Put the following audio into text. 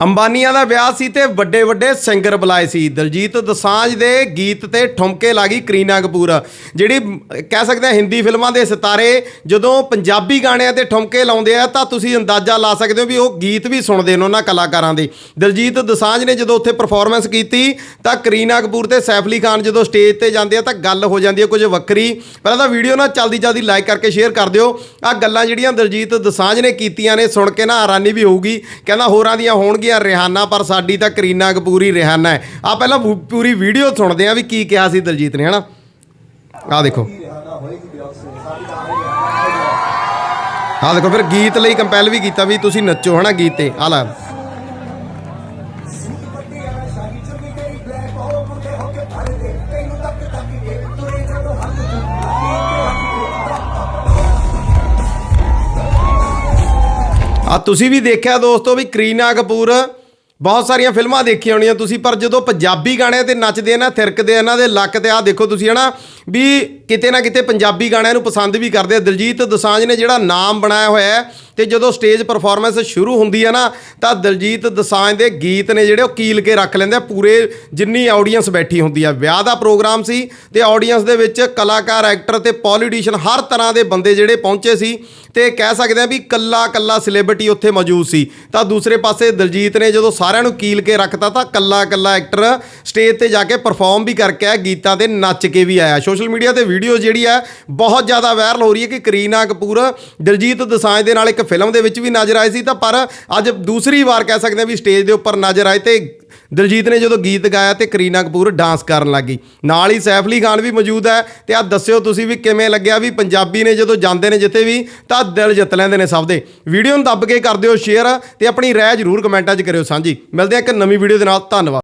ਅੰਬਾਨੀਆਂ ਦਾ ਵਿਆਹ ਸੀ ਤੇ ਵੱਡੇ ਵੱਡੇ ਸਿੰਗਰ ਬੁਲਾਏ ਸੀ। ਦਲਜੀਤ ਦਸਾਂਝ ਦੇ ਗੀਤ ਤੇ ਠੁਮਕੇ ਲਾਗੀ ਕਰੀਨਾ ਕਪੂਰ, ਜਿਹੜੀ ਕਹਿ ਸਕਦੇ ਆ ਹਿੰਦੀ ਫਿਲਮਾਂ ਦੇ ਸਿਤਾਰੇ ਜਦੋਂ ਪੰਜਾਬੀ ਗਾਣਿਆਂ ਤੇ ਠੁਮਕੇ ਲਾਉਂਦੇ ਆ ਤਾਂ ਤੁਸੀਂ ਅੰਦਾਜ਼ਾ ਲਾ ਸਕਦੇ ਹੋ ਵੀ ਉਹ ਗੀਤ ਵੀ ਸੁਣਦੇ ਨੇ ਉਹਨਾਂ ਕਲਾਕਾਰਾਂ ਦੇ। ਦਲਜੀਤ ਦਸਾਂਝ ਨੇ ਜਦੋਂ ਉੱਥੇ ਪਰਫਾਰਮੈਂਸ ਕੀਤੀ ਤਾਂ ਕਰੀਨਾ ਕਪੂਰ ਤੇ ਸੈਫ ਅਲੀ ਖਾਨ ਜਦੋਂ ਸਟੇਜ ਤੇ ਜਾਂਦੇ ਆ ਤਾਂ ਗੱਲ ਹੋ ਜਾਂਦੀ ਹੈ ਕੁਝ ਵੱਖਰੀ। ਪਹਿਲਾਂ ਤਾਂ ਵੀਡੀਓ ਨਾ ਜਲਦੀ ਜਲਦੀ ਲਾਈਕ ਕਰਕੇ ਸ਼ੇਅਰ ਕਰ ਦਿਓ। ਆ ਗੱਲਾਂ ਜਿਹੜੀਆਂ ਦਲਜੀਤ ਦਸਾਂਝ ਨੇ ਕੀਤੀਆਂ ਨੇ, ਸੁਣ ਕੇ ਨਾ ਹੈਰਾਨੀ ਵੀ ਹੋਊਗੀ। ਕਹਿੰਦਾ ਹੋਰਾਂ ਦੀਆਂ ਹੋਣਗੀਆਂ ਰਿਹਾਨਾ, ਪਰ ਸਾਡੀ ਤਾਂ ਕਰੀਨਾ ਕਪੂਰ ਹੀ ਰਿਹਾਨਾ ਹੈ। ਆ ਪਹਿਲਾਂ ਪੂ- ਪੂਰੀ ਵੀਡੀਓ ਸੁਣਦੇ ਆ ਵੀ ਕੀ ਕਿਹਾ ਸੀ ਦਲਜੀਤ ਨੇ, ਹਨਾ? ਆ ਦੇਖੋ। ਆ ਦੇਖੋ, ਫਿਰ ਗੀਤ ਲਈ ਕੰਪੈਲ ਵੀ ਕੀਤਾ ਵੀ ਤੁਸੀਂ ਨੱਚੋ, ਹਨਾ, ਗੀਤ ਤੇ। ਆ ਲੈ। ਆ ਤੁਸੀਂ ਵੀ ਦੇਖਿਆ ਦੋਸਤੋ ਵੀ ਕਰੀਨਾ ਕਪੂਰ, ਬਹੁਤ ਸਾਰੀਆਂ ਫਿਲਮਾਂ ਦੇਖੀਆਂ ਹੋਣੀਆਂ ਤੁਸੀਂ, ਪਰ ਜਦੋਂ ਪੰਜਾਬੀ ਗਾਣਿਆਂ ਤੇ ਨੱਚਦੇ ਆ ਨਾ, ਥਿਰਕਦੇ ਇਹਨਾਂ ਦੇ ਲੱਕ ਤੇ ਆ ਦੇਖੋ ਤੁਸੀਂ ਹਨਾ, ਵੀ ਕਿਤੇ ਨਾ ਕਿਤੇ ਪੰਜਾਬੀ ਗਾਣਿਆਂ ਨੂੰ ਪਸੰਦ ਵੀ ਕਰਦੇ ਆ। ਦਿਲਜੀਤ ਦਸਾਂਝ ਨੇ ਜਿਹੜਾ ਨਾਮ ਬਣਾਇਆ ਹੋਇਆ ਹੈ ਤੇ ਜਦੋਂ ਸਟੇਜ ਪਰਫਾਰਮੈਂਸ ਸ਼ੁਰੂ ਹੁੰਦੀ ਹੈ ਨਾ, ਤਾਂ ਦਲਜੀਤ ਦਸਾਂਝ ਦੇ ਗੀਤ ਨੇ ਜਿਹੜੇ ਉਹ ਕੀਲ ਕੇ ਰੱਖ ਲੈਂਦੇ ਆ, ਪੂਰੇ ਜਿੰਨੀ ਆਡੀਅנס ਬੈਠੀ ਹੁੰਦੀ ਆ। ਵਿਆਹ ਦਾ ਪ੍ਰੋਗਰਾਮ ਸੀ ਤੇ ਆਡੀਅנס ਦੇ ਵਿੱਚ ਕਲਾਕਾਰ ਐਕਟਰ ਤੇ ਪੋਲੀਟੀਸ਼ੀਅਨ ਹਰ ਤਰ੍ਹਾਂ ਦੇ ਬੰਦੇ ਜਿਹੜੇ ਪਹੁੰਚੇ ਸੀ ਤੇ ਕਹਿ ਸਕਦੇ ਆ ਵੀ ਕੱਲਾ ਕੱਲਾ ਸੈਲੀਬ੍ਰਿਟੀ ਉੱਥੇ ਮੌਜੂਦ ਸੀ। ਤਾਂ ਦੂਸਰੇ ਪਾਸੇ ਦਲਜੀਤ ਨੇ ਜਦੋਂ ਸਾਰਿਆਂ ਨੂੰ ਕੀਲ ਕੇ ਰੱਖਤਾ, ਤਾਂ ਕੱਲਾ ਕੱਲਾ ਐਕਟਰ ਸਟੇਜ ਤੇ ਜਾ ਕੇ ਪਰਫਾਰਮ ਵੀ ਕਰਕੇ ਆ ਗੀਤਾਂ ਤੇ ਨੱਚ ਕੇ ਵੀ ਆਇਆ। ਸੋਸ਼ਲ ਮੀਡੀਆ ਤੇ ਵੀਡੀਓ ਜਿਹੜੀ ਆ, ਬਹੁਤ ਜ਼ਿਆਦਾ ਵਾਇਰਲ ਹੋ ਰਹੀ ਹੈ ਕਿ ਕਰੀਨਾ ਕਪੂਰ, ਦਲਜੀਤ ਦਸਾਂਝ ਦੇ ਨਾਲ ਇੱਕ ਫਿਲਮ ਦੇ ਵਿੱਚ ਵੀ ਨਜ਼ਰ ਆਏ ਸੀ ਤਾਂ ਪਰ ਅੱਜ ਦੂਸਰੀ ਵਾਰ ਕਹਿ ਸਕਦੇ ਆ ਵੀ ਸਟੇਜ ਦੇ ਉੱਪਰ ਨਜ਼ਰ ਆਏ ਤੇ ਦਿਲਜੀਤ ਨੇ ਜਦੋਂ ਗੀਤ ਗਾਇਆ ਤੇ ਕਰੀਨਾ ਕਪੂਰ ਡਾਂਸ ਕਰਨ ਲੱਗੀ ਨਾਲ ਹੀ ਸੈਫ ਅਲੀ ਖਾਨ ਵੀ ਮੌਜੂਦ ਹੈ ਤੇ ਆ ਦੱਸਿਓ ਤੁਸੀਂ ਵੀ ਕਿਵੇਂ ਲੱਗਿਆ ਵੀ ਪੰਜਾਬੀ ਨੇ ਜਦੋਂ ਜਾਂਦੇ ਨੇ ਜਿੱਥੇ ਵੀ ਤਾਂ ਦਿਲ ਜਿੱਤ ਲੈਂਦੇ ਨੇ ਸਭ ਦੇ। ਵੀਡੀਓ ਨੂੰ ਦੱਬ ਕੇ ਕਰ ਦਿਓ ਸ਼ੇਅਰ ਤੇ ਆਪਣੀ ਰਾਏ ਜ਼ਰੂਰ ਕਮੈਂਟਾਂ 'ਚ ਕਰਿਓ ਸਾਂਝੀ। ਮਿਲਦੇ ਆ ਇੱਕ ਨਵੀਂ ਵੀਡੀਓ ਦੇ ਨਾਲ। ਧੰਨਵਾਦ।